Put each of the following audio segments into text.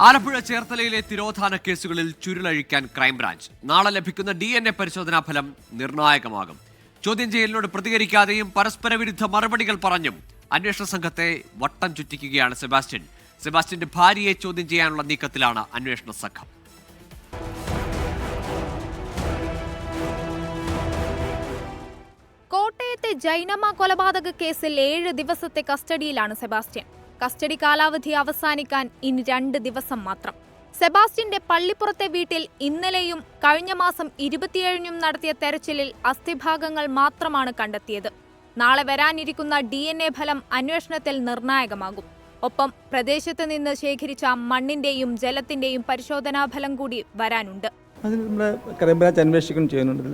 ആലപ്പുഴ ചേർത്തലയിലെ തിരോധാന കേസുകളിൽ ചുരുളഴിക്കാൻ ക്രൈംബ്രാഞ്ച്. നാളെ ലഭിക്കുന്ന ഡി എൻ എ പരിശോധനാ ഫലം നിർണായകമാകും. ചോദ്യം ചെയ്യലിനോട് പ്രതികരിക്കാതെയും പരസ്പര വിരുദ്ധ മറുപടികൾ പറഞ്ഞും അന്വേഷണ സംഘത്തെ വട്ടം ചുറ്റിക്കുകയാണ് സെബാസ്റ്റ്യൻ. സെബാസ്റ്റ്യന്റെ ഭാര്യയെ ചോദ്യം ചെയ്യാനുള്ള നീക്കത്തിലാണ് അന്വേഷണ സംഘം. കോട്ടയത്തെ ജൈനമ്മ കൊലപാതക കേസിൽ ഏഴ് ദിവസത്തെ കസ്റ്റഡിയിലാണ് സെബാസ്റ്റ്യൻ. കസ്റ്റഡി കാലാവധി അവസാനിക്കാൻ ഇനി രണ്ട് ദിവസം മാത്രം. സെബാസ്റ്റ്യന്റെ പള്ളിപ്പുറത്തെ വീട്ടിൽ ഇന്നലെയും കഴിഞ്ഞ മാസം ഇരുപത്തിയേഴിനും നടത്തിയ തെരച്ചിലിൽ അസ്ഥിഭാഗങ്ങൾ മാത്രമാണ് കണ്ടെത്തിയത്. നാളെ വരാനിരിക്കുന്ന ഡി എൻ എ ഫലം അന്വേഷണത്തിൽ നിർണായകമാകും. ഒപ്പം പ്രദേശത്ത് നിന്ന് ശേഖരിച്ച മണ്ണിന്റെയും ജലത്തിന്റെയും പരിശോധനാ ഫലം കൂടി വരാനുണ്ട്. അതിൽ നമ്മുടെ ക്രൈംബ്രാഞ്ച് അന്വേഷിക്കുകയും ചെയ്യുന്നുണ്ട്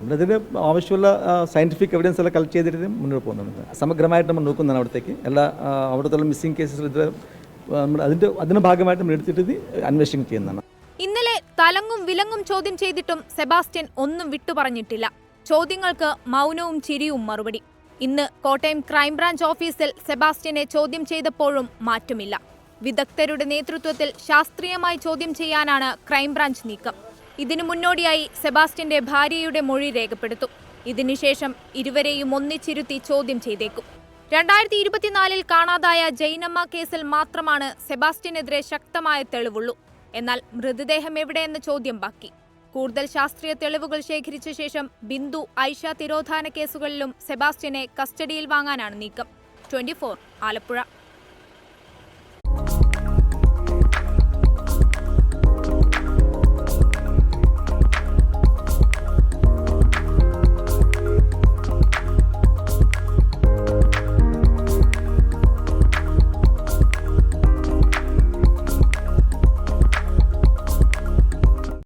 നമ്മളതിൽ ആവശ്യമുള്ള സയന്റിഫിക് എവിഡൻസ് എല്ലാം കളക്ട് ചെയ്തിട്ട് മുന്നോട്ട് പോകുന്നുണ്ട്. സമഗ്രമായിട്ട് നമ്മൾ നോക്കുന്നതാണ് അവിടത്തേക്ക്. എല്ലാ അവിടുത്തെ മിസ്സിംഗ് കേസസ് ഇത് നമ്മൾ അതിന്റെ അതിന്റെ ഭാഗമായിട്ട് നമ്മൾ എടുത്തിട്ട് അന്വേഷണം ചെയ്യുന്നതാണ്. ഇന്നലെ തലങ്ങും വിലങ്ങും ചോദ്യം ചെയ്തിട്ടും സെബാസ്റ്റ്യൻ ഒന്നും വിട്ടുപറഞ്ഞിട്ടില്ല. ചോദ്യങ്ങൾക്ക് മൗനവും ചിരിയും മറുപടി. ഇന്ന് കോട്ടയം ക്രൈംബ്രാഞ്ച് ഓഫീസിൽ സെബാസ്റ്റ്യനെ ചോദ്യം ചെയ്തപ്പോഴും മാറ്റമില്ല. വിദഗ്ധരുടെ നേതൃത്വത്തിൽ ശാസ്ത്രീയമായി ചോദ്യം ചെയ്യാനാണ് ക്രൈംബ്രാഞ്ച് നീക്കം. ഇതിനു മുന്നോടിയായി സെബാസ്റ്റ്യന്റെ ഭാര്യയുടെ മൊഴി രേഖപ്പെടുത്തും. ഇതിനുശേഷം ഇരുവരെയും ഒന്നിച്ചിരുത്തി ചോദ്യം ചെയ്തേക്കും. രണ്ടായിരത്തി ഇരുപത്തിനാലിൽ കാണാതായ ജൈനമ്മ കേസിൽ മാത്രമാണ് സെബാസ്റ്റ്യനെതിരെ ശക്തമായ തെളിവുള്ളൂ. എന്നാൽ മൃതദേഹം എവിടെയെന്ന ചോദ്യം ബാക്കി. കൂടുതൽ ശാസ്ത്രീയ തെളിവുകൾ ശേഖരിച്ച ശേഷം ബിന്ദു ഐഷ തിരോധാന കേസുകളിലും സെബാസ്റ്റ്യനെ കസ്റ്റഡിയിൽ വാങ്ങാനാണ് നീക്കം. ട്വന്റി ആലപ്പുഴ.